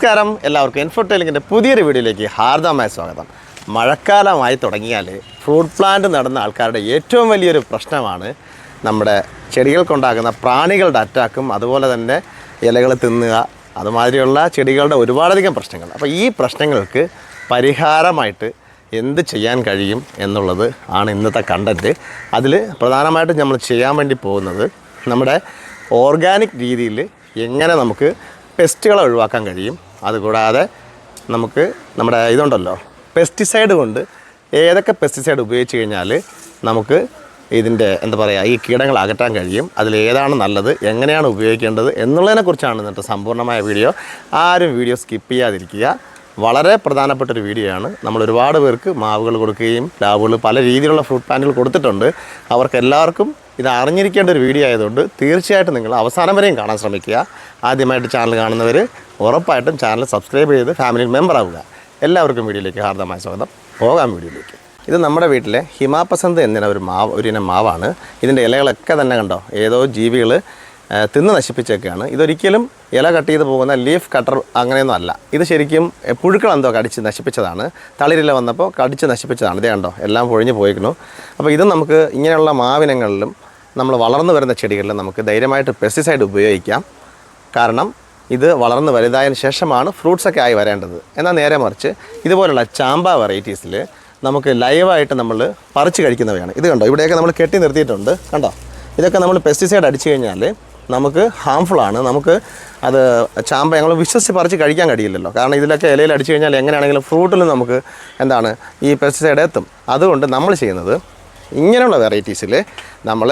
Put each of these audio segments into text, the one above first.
നമസ്കാരം. എല്ലാവർക്കും എൻഫോർട്ടേലിങ്ങിന്റെ പുതിയൊരു വീഡിയോയിലേക്ക് ഹാർദമായ സ്വാഗതം. മഴക്കാലമായി തുടങ്ങിയാൽ ഫ്രൂട്ട് പ്ലാന്റ് നടന്ന ആൾക്കാരുടെ ഏറ്റവും വലിയൊരു പ്രശ്നമാണ് നമ്മുടെ ചെടികൾക്കുണ്ടാകുന്ന പ്രാണികളുടെ അറ്റാക്കും അതുപോലെ തന്നെ ഇലകൾ തിന്നുക അതുമാതിരിയുള്ള ചെടികളുടെ ഒരുപാടധികം പ്രശ്നങ്ങൾ. അപ്പോൾ ഈ പ്രശ്നങ്ങൾക്ക് പരിഹാരമായിട്ട് എന്ത് ചെയ്യാൻ കഴിയും എന്നുള്ളത് ആണ് ഇന്നത്തെ കണ്ടന്റ് അതിൽ പ്രധാനമായിട്ടും നമ്മൾ ചെയ്യാൻ വേണ്ടി പോകുന്നത് നമ്മുടെ ഓർഗാനിക് രീതിയിൽ എങ്ങനെ നമുക്ക് പെസ്റ്റുകളെ ഒഴിവാക്കാൻ കഴിയും അതുകൂടാതെ നമുക്ക് നമ്മുടെ ഇതുണ്ടല്ലോ പെസ്റ്റിസൈഡ് കൊണ്ട് ഏതൊക്കെ പെസ്റ്റിസൈഡ് ഉപയോഗിച്ച് കഴിഞ്ഞാൽ നമുക്ക് ഇതിന്റെ എന്താ പറയുക ഈ കീടങ്ങൾ അകറ്റാൻ കഴിയും അതിൽ ഏതാണ് നല്ലത് എങ്ങനെയാണ് ഉപയോഗിക്കേണ്ടത് എന്നുള്ളതിനെക്കുറിച്ചാണ് ഇന്നത്തെ സമ്പൂർണമായ വീഡിയോ. ആരും വീഡിയോ സ്കിപ്പ് ചെയ്യാതിരിക്കുക. വളരെ പ്രധാനപ്പെട്ട ഒരു വീഡിയോ ആണ്. നമ്മൾ ഒരുപാട് പേർക്ക് മാവുകൾ കൊടുക്കുകയും ലാബുകൾ പല രീതിയിലുള്ള ഫ്രൂട്ട് പ്ലാന്റുകൾ കൊടുത്തിട്ടുണ്ട്. അവർക്ക് എല്ലാവർക്കും ഇത് അറിഞ്ഞിരിക്കേണ്ട ഒരു വീഡിയോ ആയതുകൊണ്ട് തീർച്ചയായിട്ടും നിങ്ങൾ അവസാനം വരെയും കാണാൻ ശ്രമിക്കുക. ആദ്യമായിട്ട് ചാനൽ കാണുന്നവർ ഉറപ്പായിട്ടും ചാനൽ സബ്സ്ക്രൈബ് ചെയ്ത് ഫാമിലി മെമ്പർ ആവുക. എല്ലാവർക്കും വീഡിയോയിലേക്ക് ഹാർദമായ സ്വാഗതം. പോകാം വീഡിയോയിലേക്ക്. ഇത് നമ്മുടെ വീട്ടിലെ ഹിമാപസന്ത് എന്നിന ഒരു മാവ് ഒരു ഇനം മാവാണ്. ഇതിന്റെ ഇലകളൊക്കെ തന്നെ കണ്ടോ? ഏതോ ജീവികൾ തിന്ന് നശിപ്പിച്ചൊക്കെയാണ് ഇതൊരിക്കലും ഇല കട്ട് ചെയ്ത് പോകുന്ന ലീഫ് കട്ടർ അങ്ങനെയൊന്നും അല്ല. ഇത് ശരിക്കും പുഴുക്കൾ എന്തോ കടിച്ച് നശിപ്പിച്ചതാണ്. തളിരില വന്നപ്പോൾ കടിച്ച് നശിപ്പിച്ചതാണ്. ഇതേ കണ്ടോ? എല്ലാം പൊഴിഞ്ഞ് പോയിക്കുന്നു. അപ്പോൾ ഇത് നമുക്ക് ഇങ്ങനെയുള്ള മാവിനങ്ങളിലും നമ്മൾ വളർന്നു വരുന്ന ചെടികളിലും നമുക്ക് ധൈര്യമായിട്ട് പെസ്റ്റിസൈഡ് ഉപയോഗിക്കാം. കാരണം ഇത് വളർന്ന് വലുതായതിനു ശേഷമാണ് ഫ്രൂട്ട്സൊക്കെ ആയി വരേണ്ടത്. എന്നാൽ നേരെ മറിച്ച് ഇതുപോലുള്ള ചാമ്പ വെറൈറ്റീസിൽ നമുക്ക് ലൈവായിട്ട് നമ്മൾ പറിച്ച് കഴിക്കുന്നവയാണ്. ഇത് കണ്ടോ? ഇവിടെയൊക്കെ നമ്മൾ കെട്ടി നിർത്തിയിട്ടുണ്ട്. കണ്ടോ? ഇതൊക്കെ നമ്മൾ പെസ്റ്റിസൈഡ് അടിച്ചു കഴിഞ്ഞാൽ നമുക്ക് ഹാംഫുൾ ആണ്. നമുക്ക് അത് ചാമ്പ ഞങ്ങൾ വിശ്വസിച്ച് പറിച്ച് കഴിക്കാൻ കഴിയില്ലല്ലോ. കാരണം ഇതിലൊക്കെ ഇലയിൽ അടിച്ചു കഴിഞ്ഞാൽ എങ്ങനെയാണെങ്കിലും ഫ്രൂട്ടിൽ നമുക്ക് എന്താണ് ഈ പെസ്റ്റിസൈഡ് എത്തും. അതുകൊണ്ട് നമ്മൾ ചെയ്യുന്നത് ഇങ്ങനെയുള്ള വെറൈറ്റീസിൽ നമ്മൾ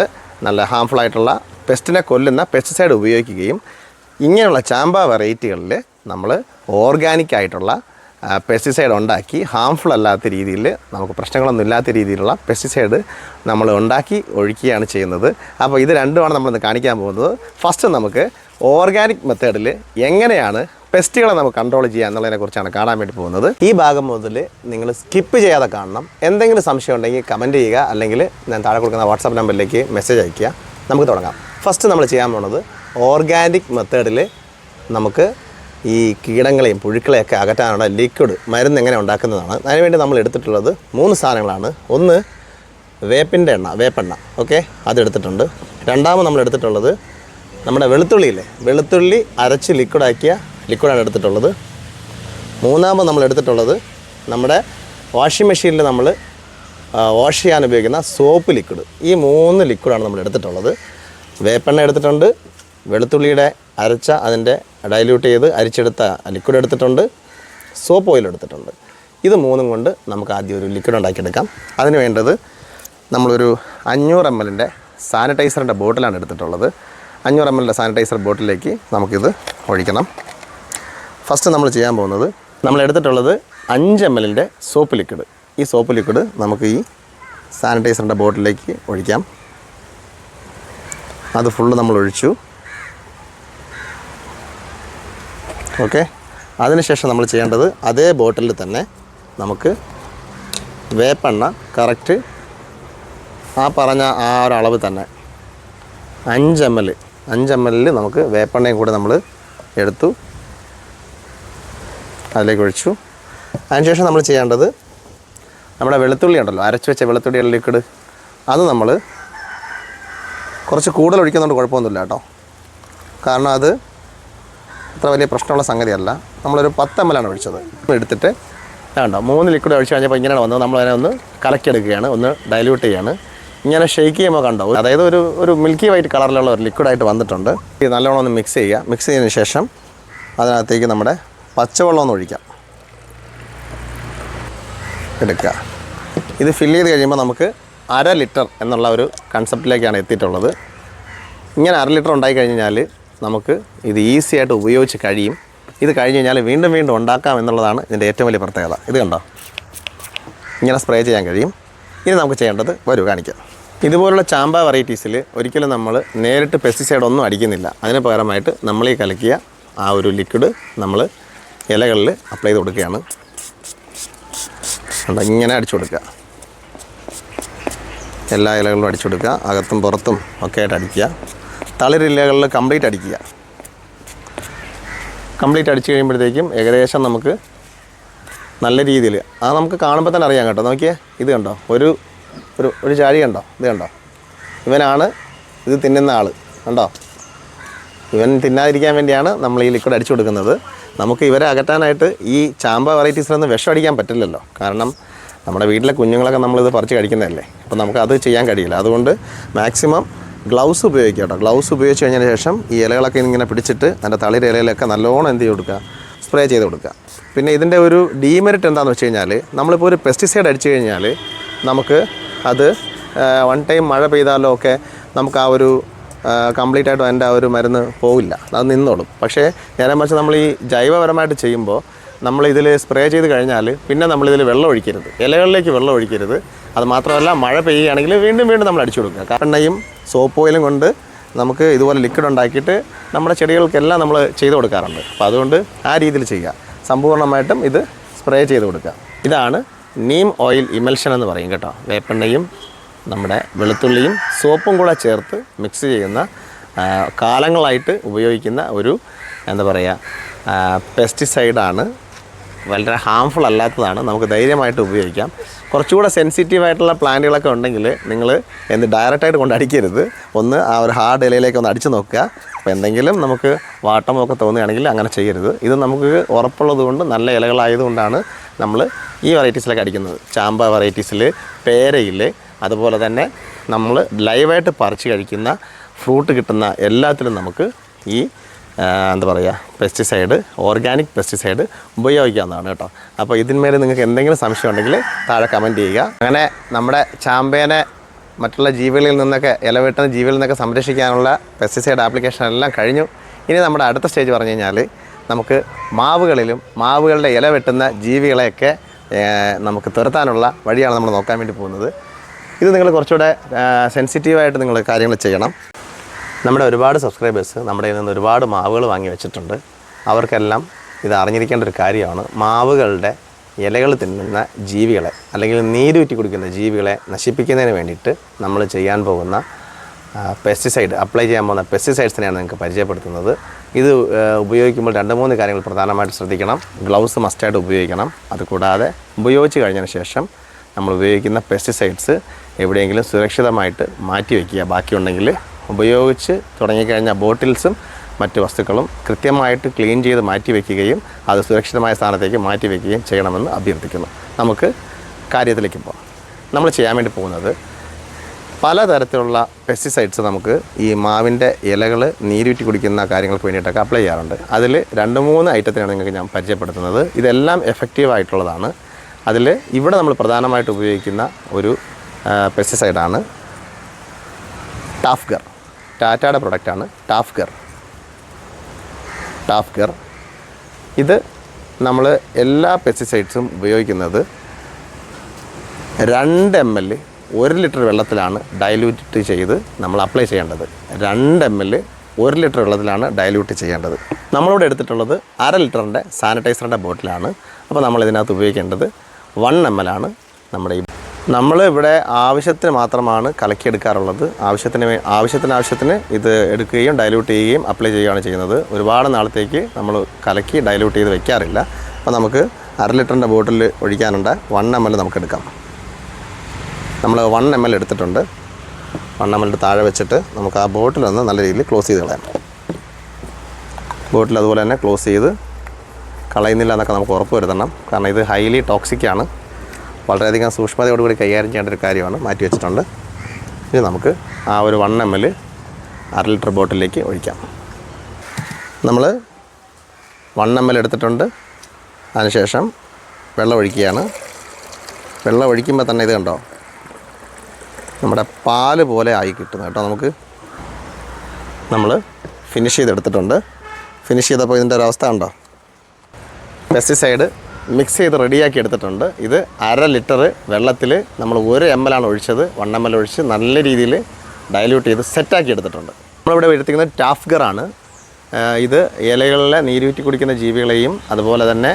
നല്ല ഹാംഫുൾ ആയിട്ടുള്ള പെസ്റ്റിനെ കൊല്ലുന്ന പെസ്റ്റിസൈഡ് ഉപയോഗിക്കുകയും ഇങ്ങനെയുള്ള ചാമ്പ വെറൈറ്റികളിൽ നമ്മൾ ഓർഗാനിക് ആയിട്ടുള്ള പെസ്റ്റിസൈഡ് ഉണ്ടാക്കി ഹാംഫുൾ അല്ലാത്ത രീതിയിൽ നമുക്ക് പ്രശ്നങ്ങളൊന്നും ഇല്ലാത്ത രീതിയിലുള്ള പെസ്റ്റിസൈഡ് നമ്മൾ ഉണ്ടാക്കി ഒഴിക്കുകയാണ് ചെയ്യുന്നത്. അപ്പോൾ ഇത് രണ്ടുമാണ് നമ്മളിന്ന് കാണിക്കാൻ പോകുന്നത്. ഫസ്റ്റ് നമുക്ക് ഓർഗാനിക് മെത്തേഡിൽ എങ്ങനെയാണ് പെസ്റ്റുകളെ നമുക്ക് കൺട്രോൾ ചെയ്യുക എന്നുള്ളതിനെ കുറിച്ചാണ് കാണാൻ വേണ്ടി പോകുന്നത്. ഈ ഭാഗം മുതൽ നിങ്ങൾ സ്കിപ്പ് ചെയ്യാതെ കാണണം. എന്തെങ്കിലും സംശയം ഉണ്ടെങ്കിൽ കമന്റ് ചെയ്യുക. അല്ലെങ്കിൽ ഞാൻ താഴെ കൊടുക്കുന്ന വാട്സാപ്പ് നമ്പറിലേക്ക് മെസ്സേജ് അയയ്ക്കുക. നമുക്ക് തുടങ്ങാം. ഫസ്റ്റ് നമ്മൾ ചെയ്യാൻ പോകുന്നത് ഓർഗാനിക് മെത്തേഡിൽ നമുക്ക് ഈ കീടങ്ങളെയും പുഴുക്കളെയൊക്കെ അകറ്റാനുള്ള ലിക്വിഡ് മരുന്ന് എങ്ങനെ ഉണ്ടാക്കുന്നതാണ്. അതിനുവേണ്ടി നമ്മൾ എടുത്തിട്ടുള്ളത് മൂന്ന് സാധനങ്ങളാണ്. ഒന്ന് വേപ്പിന്റെ എണ്ണ വേപ്പെണ്ണ. ഓക്കെ അതെടുത്തിട്ടുണ്ട് രണ്ടാമത് നമ്മൾ എടുത്തിട്ടുള്ളത് നമ്മുടെ വെളുത്തുള്ളിയില്ലേ? വെളുത്തുള്ളി അരച്ച് ലിക്വിഡാക്കിയ ലിക്വിഡാണ് എടുത്തിട്ടുള്ളത്. മൂന്നാമത് നമ്മൾ എടുത്തിട്ടുള്ളത് നമ്മുടെ വാഷിംഗ് മെഷീനിൽ നമ്മൾ വാഷ് ചെയ്യാൻ ഉപയോഗിക്കുന്ന സോപ്പ് ലിക്വിഡ് ഈ മൂന്ന് ലിക്വിഡാണ് നമ്മൾ എടുത്തിട്ടുള്ളത്. വേപ്പെണ്ണ എടുത്തിട്ടുണ്ട്. വെളുത്തുള്ളിയുടെ അരച്ച അതിന്റെ ഡൈല്യൂട്ട് ചെയ്ത് അരിച്ചെടുത്ത ലിക്വിഡ് എടുത്തിട്ടുണ്ട് സോപ്പ് ഓയിൽ എടുത്തിട്ടുണ്ട്. ഇത് മൂന്നും കൊണ്ട് നമുക്ക് ആദ്യം ഒരു ലിക്വിഡ് ഉണ്ടാക്കിയെടുക്കാം. അതിന് വേണ്ടത് നമ്മളൊരു അഞ്ഞൂറ് എം എല്ലിന്റെ സാനിറ്റൈസറിന്റെ ബോട്ടിലാണ് എടുത്തിട്ടുള്ളത്. അഞ്ഞൂറ് എം എല്ലിന്റെ സാനിറ്റൈസർ ബോട്ടിലേക്ക് നമുക്കിത് ഒഴിക്കണം. ഫസ്റ്റ് നമ്മൾ ചെയ്യാൻ പോകുന്നത് നമ്മൾ എടുത്തിട്ടുള്ളത് അഞ്ച് എം എല്ലിന്റെ സോപ്പ് ലിക്വിഡ് ഈ സോപ്പ് ലിക്വിഡ് നമുക്ക് ഈ സാനിറ്റൈസറിന്റെ ബോട്ടിലേക്ക് ഒഴിക്കാം. അത് ഫുള്ള് നമ്മൾ ഒഴിച്ചു. ഓക്കെ. അതിനുശേഷം നമ്മൾ ചെയ്യേണ്ടത് അതേ ബോട്ടിലിൽ തന്നെ നമുക്ക് വേപ്പെണ്ണ കറക്റ്റ് ആ പറഞ്ഞ ആ ഒരു അളവ് തന്നെ. അഞ്ച് എം എൽ അഞ്ച് എം എല്ലിൽ നമുക്ക് വേപ്പെണ്ണയും കൂടെ നമ്മൾ എടുത്തു. അതിലേക്ക് ഒഴിച്ചു. അതിനുശേഷം നമ്മൾ ചെയ്യേണ്ടത് നമ്മുടെ വെളുത്തുള്ളി ഉണ്ടല്ലോ അരച്ച് വെച്ച വെളുത്തുള്ളിയുടെ ലിക്വിഡ് അത് നമ്മൾ കുറച്ച് കൂടുതൽ ഒഴിക്കുന്നതുകൊണ്ട് കുഴപ്പമൊന്നുമില്ല കേട്ടോ. കാരണം അത് അത്ര വലിയ പ്രശ്നമുള്ള സംഗതിയല്ല. നമ്മളൊരു പത്ത് എം എൽ ആണ് ഒഴിച്ചത്. എടുത്തിട്ട് വേണ്ട മൂന്ന് ലിക്വിഡ് ഒഴിച്ച് കഴിഞ്ഞപ്പോൾ ഇങ്ങനെയാണ് വന്നത്. നമ്മളതിനെ ഒന്ന് കലക്കിയെടുക്കുകയാണ് ഒന്ന് ഡൈല്യൂട്ട് ചെയ്യാണ്. ഇങ്ങനെ ഷെയ്ക്ക് ചെയ്യുമ്പോൾ കണ്ടോ അതായത് ഒരു ഒരു മിൽക്കി വൈറ്റ് കളറിലുള്ള ഒരു ലിക്വിഡായിട്ട് വന്നിട്ടുണ്ട്. ഇത് നല്ലോണം ഒന്ന് മിക്സ് ചെയ്യുക. മിക്സ് ചെയ്തതിന് ശേഷം അതിനകത്തേക്ക് നമ്മുടെ പച്ചവെള്ളം ഒന്ന് ഒഴിക്കാം. എടുക്കുക. ഇത് ഫില്ല് ചെയ്ത് കഴിയുമ്പോൾ നമുക്ക് അര ലിറ്റർ എന്നുള്ള ഒരു കൺസെപ്റ്റിലേക്കാണ് എത്തിയിട്ടുള്ളത്. ഇങ്ങനെ അര ലിറ്റർ ഉണ്ടായി കഴിഞ്ഞാൽ നമുക്ക് ഇത് ഈസി ആയിട്ട് ഉപയോഗിച്ച് കഴിയും. ഇത് കഴിഞ്ഞ് കഴിഞ്ഞാൽ വീണ്ടും വീണ്ടും ഉണ്ടാക്കാം എന്നുള്ളതാണ് ഇതിന്റെ ഏറ്റവും വലിയ പ്രത്യേകത. ഇത് കണ്ടോ? ഇങ്ങനെ സ്പ്രേ ചെയ്യാൻ കഴിയും. ഇനി നമുക്ക് ചെയ്യേണ്ടത് വരൂ കാണിക്കാം. ഇതുപോലുള്ള ചാമ്പ വെറൈറ്റീസിൽ ഒരിക്കലും നമ്മൾ നേരിട്ട് പെസ്റ്റിസൈഡ് ഒന്നും അടിക്കുന്നില്ല. അതിന് പകരമായിട്ട് നമ്മൾ ഈ കലക്കിയ ആ ഒരു ലിക്വിഡ് നമ്മൾ ഇലകളിൽ അപ്ലൈ ചെയ്ത് കൊടുക്കുകയാണ്. ഇങ്ങനെ അടിച്ചു കൊടുക്കുക. എല്ലാ ഇലകളിലും അടിച്ചു കൊടുക്കുക. അകത്തും പുറത്തും ഒക്കെ ആയിട്ട് അടിക്കുക. തളിരിലകളിൽ കംപ്ലീറ്റ് അടിക്കുക. കംപ്ലീറ്റ് അടിച്ചു കഴിയുമ്പോഴത്തേക്കും ഏകദേശം നമുക്ക് നല്ല രീതിയിൽ ആ നമുക്ക് കാണുമ്പോൾ തന്നെ അറിയാം കേട്ടോ. നോക്കിയേ ഇത് കണ്ടോ? ഒരു ഒരു ഒരു ചാഴി കണ്ടോ? ഇത് കണ്ടോ? ഇവനാണ് ഇത് തിന്നുന്ന ആൾ കണ്ടോ? ഇവൻ തിന്നാതിരിക്കാൻ വേണ്ടിയാണ് നമ്മൾ ഈ ലിക്വിഡ് അടിച്ചു കൊടുക്കുന്നത്. നമുക്ക് ഇവരെ അകറ്റാനായിട്ട് ഈ ചാമ്പ വെറൈറ്റീസിലൊന്നും വിഷം അടിക്കാൻ പറ്റില്ലല്ലോ. കാരണം നമ്മുടെ വീട്ടിലെ കുഞ്ഞുങ്ങളൊക്കെ നമ്മളിത് പറിച്ച് കഴിക്കുന്നതല്ലേ. അപ്പോൾ നമുക്ക് അത് ചെയ്യാൻ കഴിയില്ല. അതുകൊണ്ട് മാക്സിമം ഗ്ലൗസ് ഉപയോഗിക്കുക കേട്ടോ. ഗ്ലൗസ് ഉപയോഗിച്ച് കഴിഞ്ഞതിന് ശേഷം ഈ ഇലകളൊക്കെ ഇങ്ങനെ പിടിച്ചിട്ട് അതിന്റെ തളിര ഇലയിലൊക്കെ നല്ലോണം എന്ത് ചെയ്ത് കൊടുക്കുക? സ്പ്രേ ചെയ്ത് കൊടുക്കുക. പിന്നെ ഇതിന്റെ ഒരു ഡീമെറിറ്റ് എന്താണെന്ന് വെച്ച് കഴിഞ്ഞാൽ നമ്മളിപ്പോൾ ഒരു പെസ്റ്റിസൈഡ് അടിച്ചു കഴിഞ്ഞാൽ നമുക്ക് അത് വൺ ടൈം മഴ പെയ്താലോ ഒക്കെ നമുക്ക് ആ ഒരു കംപ്ലീറ്റ് ആയിട്ട് അതിന്റെ ആ ഒരു മരുന്ന് പോവില്ല. അത് നിന്നോളും. പക്ഷേ നേരെ മറിച്ച് നമ്മൾ ഈ ജൈവപരമായിട്ട് ചെയ്യുമ്പോൾ നമ്മൾ സ്പ്രേ ചെയ്ത് കഴിഞ്ഞാൽ പിന്നെ നമ്മളിതിൽ വെള്ളം ഒഴിക്കരുത്. ഇലകളിലേക്ക് വെള്ളം ഒഴിക്കരുത്. അത് മാത്രമല്ല മഴ പെയ്യുകയാണെങ്കിൽ വീണ്ടും വീണ്ടും നമ്മൾ അടിച്ചു കൊടുക്കുക. എണ്ണയും സോപ്പ് ഓയിലും കൊണ്ട് നമുക്ക് ഇതുപോലെ ലിക്വിഡ് ഉണ്ടാക്കിയിട്ട് നമ്മുടെ ചെടികൾക്കെല്ലാം നമ്മൾ ചെയ്ത് കൊടുക്കാറുണ്ട്. അപ്പോൾ അതുകൊണ്ട് ആ രീതിയിൽ ചെയ്യുക. സമ്പൂർണമായിട്ടും ഇത് സ്പ്രേ ചെയ്ത് കൊടുക്കുക. ഇതാണ് നീം ഓയിൽ ഇമൽഷൻ എന്ന് പറയും കേട്ടോ. വേപ്പെണ്ണയും നമ്മുടെ വെളുത്തുള്ളിയും സോപ്പും കൂടെ ചേർത്ത് മിക്സ് ചെയ്യുന്ന കാലങ്ങളായിട്ട് ഉപയോഗിക്കുന്ന ഒരു എന്താ പറയുക പെസ്റ്റിസൈഡാണ് വളരെ ഹാംഫുൾ അല്ലാത്തതാണ്. നമുക്ക് ധൈര്യമായിട്ട് ഉപയോഗിക്കാം. കുറച്ചുകൂടെ സെൻസിറ്റീവ് ആയിട്ടുള്ള പ്ലാന്റുകളൊക്കെ ഉണ്ടെങ്കിൽ നിങ്ങൾ എന്ത് ഡയറക്റ്റായിട്ട് കൊണ്ട് അടിക്കരുത്. ഒന്ന് ആ ഒരു ഹാർഡ് ഇലയിലേക്ക് ഒന്ന് അടിച്ചു നോക്കുക. അപ്പോൾ എന്തെങ്കിലും നമുക്ക് വാട്ടമൊക്കെ തോന്നുകയാണെങ്കിൽ അങ്ങനെ ചെയ്യരുത്. ഇത് നമുക്ക് ഉറപ്പുള്ളത് കൊണ്ട് നല്ല ഇലകളായതുകൊണ്ടാണ് നമ്മൾ ഈ വെറൈറ്റീസിലൊക്കെ അടിക്കുന്നത്. ചാമ്പ വെറൈറ്റീസിൽ പേരയിൽ അതുപോലെ തന്നെ നമ്മൾ ലൈവായിട്ട് പറിച്ച് കഴിക്കുന്ന ഫ്രൂട്ട് കിട്ടുന്ന എല്ലാത്തിലും നമുക്ക് ഈ എന്താ പറയുക പെസ്റ്റിസൈഡ് ഓർഗാനിക് പെസ്റ്റിസൈഡ് ഉപയോഗിക്കാവുന്നതാണ് കേട്ടോ. അപ്പോൾ ഇതിന്മേൽ നിങ്ങൾക്ക് എന്തെങ്കിലും സംശയം ഉണ്ടെങ്കിൽ താഴെ കമന്റ് ചെയ്യുക. അങ്ങനെ നമ്മുടെ ചാമ്പേനെ മറ്റുള്ള ജീവികളിൽ നിന്നൊക്കെ ഇലവെട്ടുന്ന ജീവികളിൽ നിന്നൊക്കെ സംരക്ഷിക്കാനുള്ള പെസ്റ്റിസൈഡ് ആപ്ലിക്കേഷൻ എല്ലാം കഴിഞ്ഞു. ഇനി നമ്മുടെ അടുത്ത സ്റ്റേജ് പറഞ്ഞു കഴിഞ്ഞാൽ നമുക്ക് മാവുകളിലും മാവുകളുടെ ഇല വെട്ടുന്ന ജീവികളെയൊക്കെ നമുക്ക് തുരത്താനുള്ള വഴിയാണ് നമ്മൾ നോക്കാൻ വേണ്ടി പോകുന്നത്. ഇത് നിങ്ങൾ കുറച്ചുകൂടെ സെൻസിറ്റീവായിട്ട് നിങ്ങൾ കാര്യങ്ങൾ ചെയ്യണം. നമ്മുടെ ഒരുപാട് സബ്സ്ക്രൈബേഴ്സ് നമ്മുടെ നിന്ന് ഒരുപാട് മാവുകൾ വാങ്ങി വെച്ചിട്ടുണ്ട്. അവർക്കെല്ലാം ഇത് അറിഞ്ഞിരിക്കേണ്ട ഒരു കാര്യമാണ്. മാവുകളുടെ ഇലകൾ തിന്നുന്ന ജീവികളെ അല്ലെങ്കിൽ നീരൂറ്റി കുടിക്കുന്ന ജീവികളെ നശിപ്പിക്കുന്നതിന് വേണ്ടിയിട്ട് നമ്മൾ ചെയ്യാൻ പോകുന്ന പെസ്റ്റിസൈഡ് അപ്ലൈ ചെയ്യാൻ പോകുന്ന പെസ്റ്റിസൈഡ്സിനെയാണ് നിങ്ങൾക്ക് പരിചയപ്പെടുത്തുന്നത്. ഇത് ഉപയോഗിക്കുമ്പോൾ രണ്ട് മൂന്ന് കാര്യങ്ങൾ പ്രധാനമായിട്ട് ശ്രദ്ധിക്കണം. ഗ്ലൗസ് മസ്റ്റായിട്ട് ഉപയോഗിക്കണം. അതുകൂടാതെ ഉപയോഗിച്ച് കഴിഞ്ഞതിന് ശേഷം നമ്മൾ ഉപയോഗിക്കുന്ന പെസ്റ്റിസൈഡ്സ് എവിടെയെങ്കിലും സുരക്ഷിതമായിട്ട് മാറ്റി വയ്ക്കുക ബാക്കിയുണ്ടെങ്കിൽ ഉപയോഗിച്ച് തുടങ്ങിക്കഴിഞ്ഞ ബോട്ടിൽസും മറ്റ് വസ്തുക്കളും കൃത്യമായിട്ട് ക്ലീൻ ചെയ്ത് മാറ്റി വയ്ക്കുകയും അത് സുരക്ഷിതമായ സ്ഥാനത്തേക്ക് മാറ്റി വയ്ക്കുകയും ചെയ്യണമെന്ന് അഭ്യർത്ഥിക്കുന്നു. നമുക്ക് കാര്യത്തിലേക്ക് പോകാം. നമ്മൾ ചെയ്യാൻ വേണ്ടി പോകുന്നത് പലതരത്തിലുള്ള പെസ്റ്റിസൈഡ്സ് നമുക്ക് ഈ മാവിന്റെ ഇലകൾ നീരൂറ്റി കുടിക്കുന്ന കാര്യങ്ങൾക്ക് വേണ്ടിയിട്ടൊക്കെ അപ്ലൈ ചെയ്യാറുണ്ട്. അതിൽ രണ്ട് മൂന്ന് ഐറ്റത്തിനാണ് നിങ്ങൾക്ക് ഞാൻ പരിചയപ്പെടുത്തുന്നത്. ഇതെല്ലാം എഫക്റ്റീവ് ആയിട്ടുള്ളതാണ്. അതിൽ ഇവിടെ നമ്മൾ പ്രധാനമായിട്ട് ഉപയോഗിക്കുന്ന ഒരു പെസ്റ്റിസൈഡാണ് ടാഫ്ഗർ. ടാറ്റയുടെ പ്രൊഡക്റ്റാണ് ടാഫ്ഗർ. കെയർ ഇത് നമ്മൾ എല്ലാ പെസ്റ്റിസൈഡ്സും ഉപയോഗിക്കുന്നത് രണ്ട് എം എൽ ഒരു ലിറ്റർ വെള്ളത്തിലാണ് ഡൈല്യൂട്ട് ചെയ്ത് നമ്മൾ അപ്ലൈ ചെയ്യേണ്ടത്. രണ്ട് എം എൽ ഒരു ലിറ്റർ വെള്ളത്തിലാണ് ഡയലൂട്ട് ചെയ്യേണ്ടത്. നമ്മളിവിടെ എടുത്തിട്ടുള്ളത് അര ലിറ്ററിന്റെ സാനിറ്റൈസറിന്റെ ബോട്ടിലാണ് അപ്പോൾ നമ്മൾ ഇതിനകത്ത് ഉപയോഗിക്കേണ്ടത് വൺ എം എൽ ആണ് നമ്മുടെ ഈ നമ്മൾ ഇവിടെ ആവശ്യത്തിന് മാത്രമാണ് കലക്കിയെടുക്കാറുള്ളത്. ആവശ്യത്തിന് ആവശ്യത്തിന് ആവശ്യത്തിന് ഇത് എടുക്കുകയും ഡൈല്യൂട്ട് ചെയ്യുകയും അപ്ലൈ ചെയ്യുകയാണ് ചെയ്യുന്നത്. ഒരുപാട് നാളത്തേക്ക് നമ്മൾ കലക്കി ഡൈല്യൂട്ട് ചെയ്ത് വെക്കാറില്ല. അപ്പോൾ നമുക്ക് അര ലിറ്ററിന്റെ ബോട്ടിൽ ഒഴിക്കാനുണ്ട്. വൺ എം എൽ നമുക്ക് എടുക്കാം. നമ്മൾ വൺ എം എൽ എടുത്തിട്ടുണ്ട്. വൺ എം എല്ലിന്റെ താഴെ വെച്ചിട്ട് നമുക്ക് ആ ബോട്ടിൽ ഒന്ന് നല്ല രീതിയിൽ ക്ലോസ് ചെയ്ത് കളയാം. ബോട്ടിൽ അതുപോലെ തന്നെ ക്ലോസ് ചെയ്ത് കളയുന്നില്ല എന്നൊക്കെ നമുക്ക് ഉറപ്പ് വരുത്തണം. കാരണം ഇത് ഹൈലി ടോക്സിക് ആണ്. വളരെയധികം സൂക്ഷ്മതയോടുകൂടി കൈകാര്യം ചെയ്യേണ്ട ഒരു കാര്യമാണ് മാറ്റി വെച്ചിട്ടുണ്ട്. ഇനി നമുക്ക് ആ ഒരു വൺ എം എൽ അര ലിറ്റർ ബോട്ടിലേക്ക് ഒഴിക്കാം. നമ്മൾ വൺ എം എൽ എടുത്തിട്ടുണ്ട്. അതിനുശേഷം വെള്ളം ഒഴിക്കുകയാണ്. വെള്ളം ഒഴിക്കുമ്പോൾ തന്നെ ഇത് കണ്ടോ? നമ്മുടെ പാൽ പോലെ ആയി കിട്ടുന്നു കേട്ടോ. നമുക്ക് നമ്മൾ ഫിനിഷ് ചെയ്തെടുത്തിട്ടുണ്ട്. ഫിനിഷ് ചെയ്തപ്പോൾ ഇതിന്റെ ഒരു അവസ്ഥ ഉണ്ടോ പെസ്റ്റിസൈഡ് മിക്സ് ചെയ്ത് റെഡിയാക്കി എടുത്തിട്ടുണ്ട്. ഇത് അര ലിറ്റർ വെള്ളത്തിൽ നമ്മൾ ഒരു എം എൽ ആണ് ഒഴിച്ചത്. വൺ എം എൽ ഒഴിച്ച് നല്ല രീതിയിൽ ഡയല്യൂട്ട് ചെയ്ത് സെറ്റാക്കി എടുത്തിട്ടുണ്ട്. നമ്മളിവിടെ വരുത്തിക്കുന്നത് ടാഫ്ഗറാണ് ഇത് ഇലകളിലെ നീരൂറ്റി കുടിക്കുന്ന ജീവികളെയും അതുപോലെ തന്നെ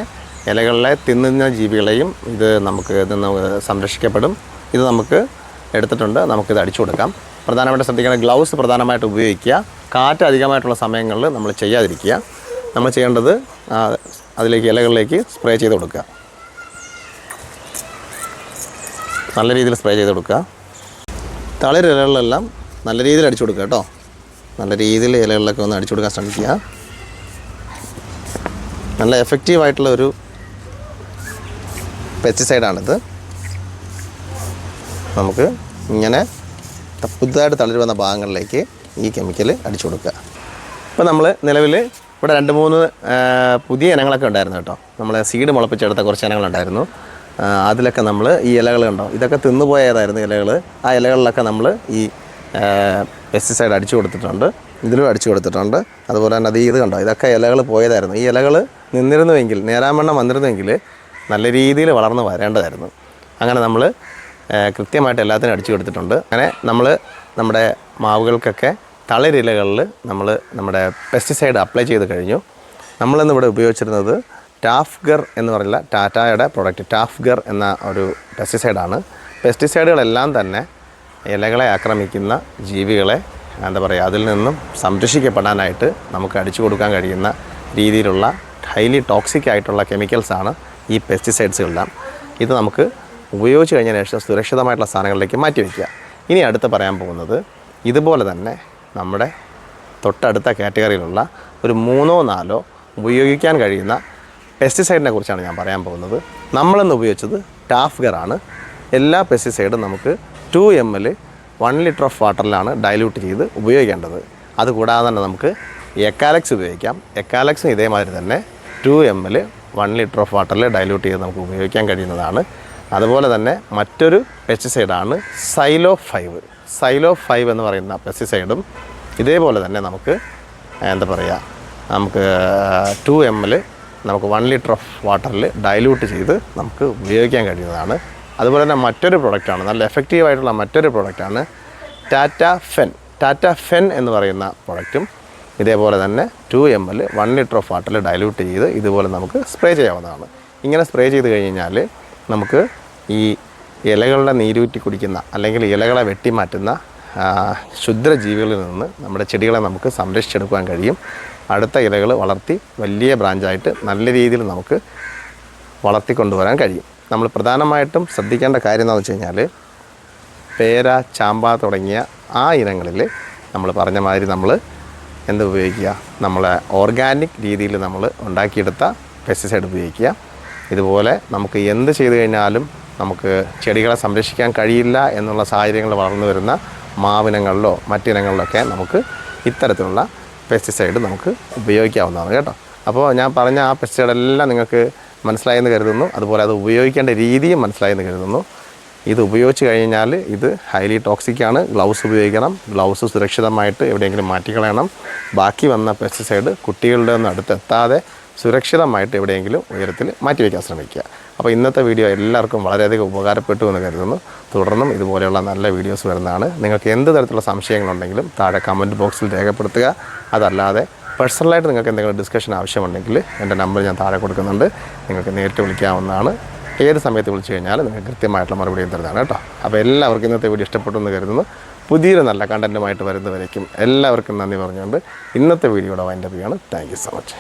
ഇലകളിലെ തിന്നുന്ന ജീവികളെയും ഇത് നമുക്ക് ഇത് സംരക്ഷിക്കപ്പെടും. ഇത് നമുക്ക് എടുത്തിട്ടുണ്ട്. നമുക്കിത് അടിച്ചു കൊടുക്കാം. പ്രധാനമായിട്ട് ശ്രദ്ധിക്കേണ്ട ഗ്ലൗസ് പ്രധാനമായിട്ട് ഉപയോഗിക്കുക. കാറ്റ് അധികമായിട്ടുള്ള സമയങ്ങളിൽ നമ്മൾ ചെയ്യാതിരിക്കുക. നമ്മൾ ചെയ്യേണ്ടത് അതിലേക്ക് ഇലകളിലേക്ക് സ്പ്രേ ചെയ്ത് കൊടുക്കുക. നല്ല രീതിയിൽ സ്പ്രേ ചെയ്ത് കൊടുക്കുക. തളിർ ഇലകളിലെല്ലാം നല്ല രീതിയിൽ അടിച്ചു കൊടുക്കുക കേട്ടോ. നല്ല രീതിയിൽ ഇലകളിലൊക്കെ ഒന്ന് അടിച്ചു കൊടുക്കാൻ ശ്രമിക്കുക. നല്ല എഫക്റ്റീവ് ആയിട്ടുള്ള ഒരു പെസ്റ്റിസൈഡാണിത് നമുക്ക് ഇങ്ങനെ പുതുതായിട്ട് തളിർ വന്ന ഭാഗങ്ങളിലേക്ക് ഈ കെമിക്കൽ അടിച്ചു കൊടുക്കുക. ഇപ്പോൾ നമ്മൾ നിലവിൽ ഇവിടെ രണ്ട് മൂന്ന് പുതിയ ഇനങ്ങളൊക്കെ ഉണ്ടായിരുന്നു കേട്ടോ. നമ്മൾ സീഡ് മുളപ്പിച്ചെടുത്ത കുറച്ച് ഇനങ്ങളുണ്ടായിരുന്നു. അതിലൊക്കെ നമ്മൾ ഈ ഇലകൾ കണ്ടോ? ഇതൊക്കെ തിന്നുപോയതായിരുന്നു ഇലകൾ. ആ ഇലകളിലൊക്കെ നമ്മൾ ഈ പെസ്റ്റിസൈഡ് അടിച്ചു കൊടുത്തിട്ടുണ്ട്. ഇതിലും അടിച്ചു കൊടുത്തിട്ടുണ്ട്. അതുപോലെ തന്നെ അത് ഇത് കണ്ടോ? ഇതൊക്കെ ഇലകൾ പോയതായിരുന്നു. ഈ ഇലകൾ നിന്നിരുന്നുവെങ്കിൽ നേരാമണ്ണം വന്നിരുന്നുവെങ്കിൽ നല്ല രീതിയിൽ വളർന്ന് വരേണ്ടതായിരുന്നു. അങ്ങനെ നമ്മൾ കൃത്യമായിട്ട് എല്ലാത്തിനും അടിച്ചു കൊടുത്തിട്ടുണ്ട്. അങ്ങനെ നമ്മൾ നമ്മുടെ മാവുകൾക്കൊക്കെ തളിരിലകളിൽ നമ്മൾ നമ്മുടെ പെസ്റ്റിസൈഡ് അപ്ലൈ ചെയ്ത് കഴിഞ്ഞു. നമ്മളിന്ന് ഇവിടെ ഉപയോഗിച്ചിരുന്നത് ടാഫ്ഗർ എന്ന് പറയുന്ന ടാറ്റായുടെ പ്രോഡക്റ്റ് ടാഫ്ഗർ എന്ന ഒരു പെസ്റ്റിസൈഡാണ് പെസ്റ്റിസൈഡുകളെല്ലാം തന്നെ ഇലകളെ ആക്രമിക്കുന്ന ജീവികളെ എന്താ പറയുക അതിൽ നിന്നും സംരക്ഷിക്കപ്പെടാനായിട്ട് നമുക്ക് അടിച്ചു കൊടുക്കാൻ കഴിയുന്ന രീതിയിലുള്ള ഹൈലി ടോക്സിക് ആയിട്ടുള്ള കെമിക്കൽസാണ് ഈ പെസ്റ്റിസൈഡ്സുകളെല്ലാം ഇത് നമുക്ക് ഉപയോഗിച്ച് കഴിഞ്ഞതിന് ശേഷം സുരക്ഷിതമായിട്ടുള്ള സാധനങ്ങളിലേക്ക് മാറ്റി വയ്ക്കുക ഇനി അടുത്ത് പറയാൻ പോകുന്നത് ഇതുപോലെ തന്നെ നമ്മുടെ തൊട്ടടുത്ത കാറ്റഗറിയിലുള്ള ഒരു മൂന്നോ നാലോ ഉപയോഗിക്കാൻ കഴിയുന്ന പെസ്റ്റിസൈഡിനെ കുറിച്ചാണ് ഞാൻ പറയാൻ പോകുന്നത്. നമ്മളിന്ന് ഉപയോഗിച്ചത് ടാഫ്ഗറാണ് എല്ലാ പെസ്റ്റിസൈഡും നമുക്ക് two M L one litre of വാട്ടറിലാണ് dilute ചെയ്ത് ഉപയോഗിക്കേണ്ടത്. അതുകൂടാതെ തന്നെ നമുക്ക് എക്കാലക്സ് ഉപയോഗിക്കാം. എക്കാലക്സും ഇതേമാതിരി തന്നെ two M L one litre of വാട്ടറിൽ ഡൈല്യൂട്ട് ചെയ്ത് നമുക്ക് ഉപയോഗിക്കാൻ കഴിയുന്നതാണ്. അതുപോലെ തന്നെ മറ്റൊരു പെസ്റ്റിസൈഡാണ് സൈലോ ഫൈവ് സൈലോ ഫൈവ് എന്ന് പറയുന്ന പെസ്റ്റിസൈഡും ഇതേപോലെ തന്നെ നമുക്ക് എന്താ പറയുക നമുക്ക് ടു എം എൽ നമുക്ക് വൺ ലിറ്റർ ഓഫ് വാട്ടറിൽ ഡൈലൂട്ട് ചെയ്ത് നമുക്ക് ഉപയോഗിക്കാൻ കഴിയുന്നതാണ്. അതുപോലെ തന്നെ മറ്റൊരു പ്രൊഡക്റ്റാണ് നല്ല എഫക്റ്റീവ് ആയിട്ടുള്ള മറ്റൊരു പ്രൊഡക്റ്റാണ് ടാറ്റ ഫെൻ ടാറ്റ ഫെൻ എന്ന് പറയുന്ന പ്രൊഡക്റ്റും ഇതേപോലെ തന്നെ two M L one litre of വാട്ടറിൽ ഡൈലൂട്ട് ചെയ്ത് ഇതുപോലെ നമുക്ക് സ്പ്രേ ചെയ്യാവുന്നതാണ്. ഇങ്ങനെ സ്പ്രേ ചെയ്ത് കഴിഞ്ഞാൽ നമുക്ക് ഈ ഇലകളുടെ നീരൂറ്റി കുടിക്കുന്ന അല്ലെങ്കിൽ ഇലകളെ വെട്ടിമാറ്റുന്ന ക്ഷുദ്രജീവികളിൽ നിന്ന് നമ്മുടെ ചെടികളെ നമുക്ക് സംരക്ഷിച്ചെടുക്കാൻ കഴിയും. അടുത്ത ഇലകൾ വളർത്തി വലിയ ബ്രാഞ്ചായിട്ട് നല്ല രീതിയിൽ നമുക്ക് വളർത്തിക്കൊണ്ടുവരാൻ കഴിയും. നമ്മൾ പ്രധാനമായിട്ടും ശ്രദ്ധിക്കേണ്ട കാര്യം എന്താണെന്ന് വെച്ച് കഴിഞ്ഞാൽ പേര ചാമ്പ തുടങ്ങിയ ആ ഇനങ്ങളിൽ നമ്മൾ പറഞ്ഞ മാതിരി നമ്മൾ എന്ത് ഉപയോഗിക്കുക? നമ്മളെ ഓർഗാനിക് രീതിയിൽ നമ്മൾ ഉണ്ടാക്കിയെടുത്ത പെസ്റ്റിസൈഡ് ഉപയോഗിക്കുക. ഇതുപോലെ നമുക്ക് എന്ത് ചെയ്തു കഴിഞ്ഞാലും നമുക്ക് ചെടികളെ സംരക്ഷിക്കാൻ കഴിയില്ല എന്നുള്ള സാഹചര്യങ്ങൾ വളർന്നു വരുന്ന മാവിനങ്ങളിലോ മറ്റിനങ്ങളിലൊക്കെ നമുക്ക് ഇത്തരത്തിലുള്ള പെസ്റ്റിസൈഡ് നമുക്ക് ഉപയോഗിക്കാവുന്നതാണ് കേട്ടോ. അപ്പോൾ ഞാൻ പറഞ്ഞ ആ പെസ്റ്റിസൈഡെല്ലാം നിങ്ങൾക്ക് മനസ്സിലായെന്ന് കരുതുന്നു. അതുപോലെ അത് ഉപയോഗിക്കേണ്ട രീതിയും മനസ്സിലായെന്ന് കരുതുന്നു. ഇത് ഉപയോഗിച്ച് കഴിഞ്ഞാൽ ഇത് ഹൈലി ടോക്സിക് ആണ്. ഗ്ലൗസ് ഉപയോഗിക്കണം. ഗ്ലൗസ് സുരക്ഷിതമായിട്ട് എവിടെയെങ്കിലും മാറ്റിക്കളയണം. ബാക്കി വന്ന പെസ്റ്റിസൈഡ് കുട്ടികളുടെ ഒന്നും അടുത്തെത്താതെ സുരക്ഷിതമായിട്ട് എവിടെയെങ്കിലും ഉയരത്തിൽ മാറ്റിവെക്കാൻ ശ്രമിക്കുക. അപ്പോൾ ഇന്നത്തെ വീഡിയോ എല്ലാവർക്കും വളരെയധികം ഉപകാരപ്പെട്ടു എന്ന് കരുതുന്നു. തുടർന്നും ഇതുപോലെയുള്ള നല്ല വീഡിയോസ് വരുന്നതാണ്. നിങ്ങൾക്ക് എന്ത് തരത്തിലുള്ള സംശയങ്ങളുണ്ടെങ്കിലും താഴെ കമന്റ് ബോക്സിൽ രേഖപ്പെടുത്തുക. അതല്ലാതെ പേഴ്സണലായിട്ട് നിങ്ങൾക്ക് എന്തെങ്കിലും ഡിസ്കഷൻ ആവശ്യമുണ്ടെങ്കിൽ എന്റെ നമ്പർ ഞാൻ താഴെ കൊടുക്കുന്നുണ്ട്. നിങ്ങൾക്ക് നേരിട്ട് വിളിക്കാവുന്നതാണ്. ഏത് സമയത്ത് വിളിച്ചു കഴിഞ്ഞാൽ നിങ്ങൾക്ക് കൃത്യമായിട്ടുള്ള മറുപടി തരുന്നതാണ് കേട്ടോ. അപ്പോൾ എല്ലാവർക്കും ഇന്നത്തെ വീഡിയോ ഇഷ്ടപ്പെട്ടു എന്ന് കരുതുന്നു. പുതിയൊരു നല്ല കണ്ടന്റുമായിട്ട് വരുന്നവരേക്കും എല്ലാവർക്കും നന്ദി പറഞ്ഞുകൊണ്ട് ഇന്നത്തെ വീഡിയോയുടെ വൈൻഡപ്പ് ചെയ്യാണ്. Thank so much